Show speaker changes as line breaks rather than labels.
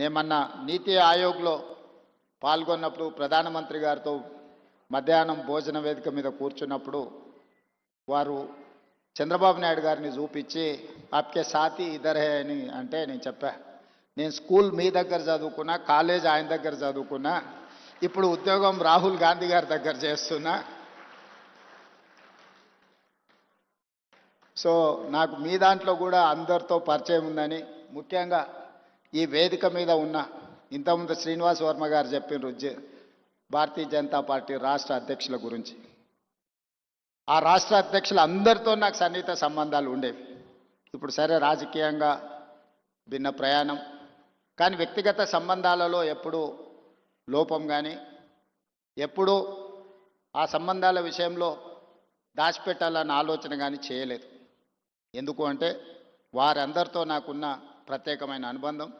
నేను మొన్న నీతి ఆయోగ్లో పాల్గొన్నప్పుడు ప్రధానమంత్రి గారితో మధ్యాహ్నం భోజన వేదిక మీద కూర్చున్నప్పుడు వారు చంద్రబాబు నాయుడు గారిని చూపించి ఆప్కే సాతి ఇద్దరే అని అంటే నేను చెప్పా. నేను స్కూల్ మీ దగ్గర చదువుకున్నా కాలేజ్ ఆయన దగ్గర చదువుకున్నా ఇప్పుడు ఉద్యోగం రాహుల్ గాంధీ గారి దగ్గర చేస్తున్నా. సో నాకు మీ దాంట్లో కూడా అందరితో పరిచయం ఉందని ముఖ్యంగా ఈ వేదిక మీద ఉన్న ఇంతకుముందు శ్రీనివాస్ వర్మ గారు చెప్పిన భారతీయ జనతా పార్టీ రాష్ట్ర అధ్యక్షుల గురించి. ఆ రాష్ట్ర అధ్యక్షులు అందరితో నాకు సన్నిహిత సంబంధాలు ఉండేవి. ఇప్పుడు సరే రాజకీయంగా భిన్న ప్రయాణం. కానీ వ్యక్తిగత సంబంధాలలో ఎప్పుడూ లోపం కానీ ఎప్పుడూ ఆ సంబంధాల విషయంలో దాచిపెట్టాలన్న ఆలోచన కానీ చేయలేదు. ఎందుకు అంటే వారందరితో నాకున్న ప్రత్యేకమైన అనుబంధం.